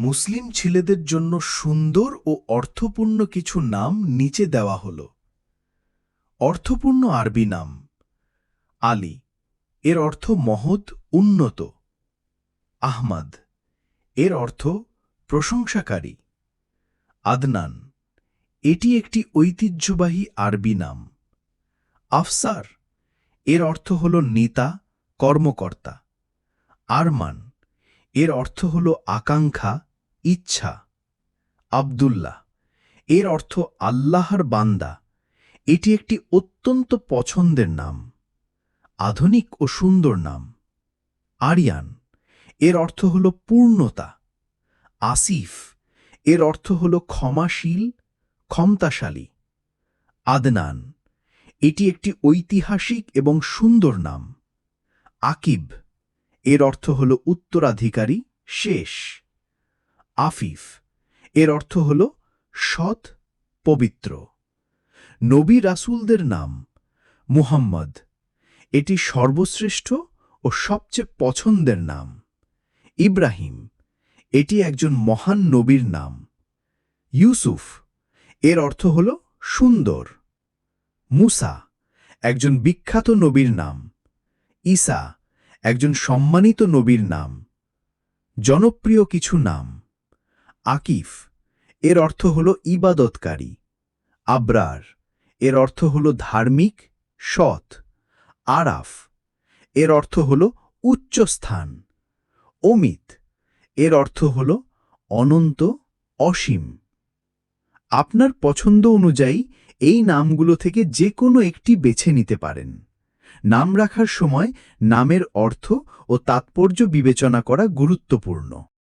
মুসলিম ছেলেদের জন্য সুন্দর ও অর্থপূর্ণ কিছু নাম নিচে দেওয়া হল। অর্থপূর্ণ আরবি নাম, আলী। এর অর্থ মহৎ, উন্নত। আহমাদ। এর অর্থ প্রশংসাকারী। আদনান। এটি একটি ঐতিহ্যবাহী আরবি নাম। আফসার। এর অর্থ হল নেতা, কর্মকর্তা। আরমান। এর অর্থ হল আকাঙ্ক্ষা ইচ্ছা, আবদুল্লাহ। এর অর্থ আল্লাহর বান্দা। এটি একটি অত্যন্ত পছন্দের নাম, আধুনিক ও সুন্দর নাম। আরিয়ান, এর অর্থ হল পূর্ণতা। আসিফ, এর অর্থ হল ক্ষমাশীল, ক্ষমতাশালী। আদনান, এটি একটি ঐতিহাসিক এবং সুন্দর নাম। আকিব, এর অর্থ হল উত্তরাধিকারী শেষ। আফিফ। এর অর্থ হল সৎ, পবিত্র। নবী রাসুলদের নাম মুহাম্মদ। এটি সর্বশ্রেষ্ঠ ও সবচেয়ে পছন্দের নাম। ইব্রাহিম, এটি একজন মহান নবীর নাম। ইউসুফ, এর অর্থ হল সুন্দর। মুসা, একজন বিখ্যাত নবীর নাম। ঈসা, একজন সম্মানিত নবীর নাম। জনপ্রিয় কিছু নাম। আকিফ। এর অর্থ হল ইবাদতকারী। আবরার। এর অর্থ হল ধার্মিক, সৎ। আরাফ। এর অর্থ হল উচ্চস্থান অমিত। এর অর্থ হল অনন্ত, অসীম। আপনার পছন্দ অনুযায়ী এই নামগুলো থেকে যে কোনো একটি বেছে নিতে পারেন। নাম রাখার সময় নামের অর্থ ও তাৎপর্য বিবেচনা করা গুরুত্বপূর্ণ।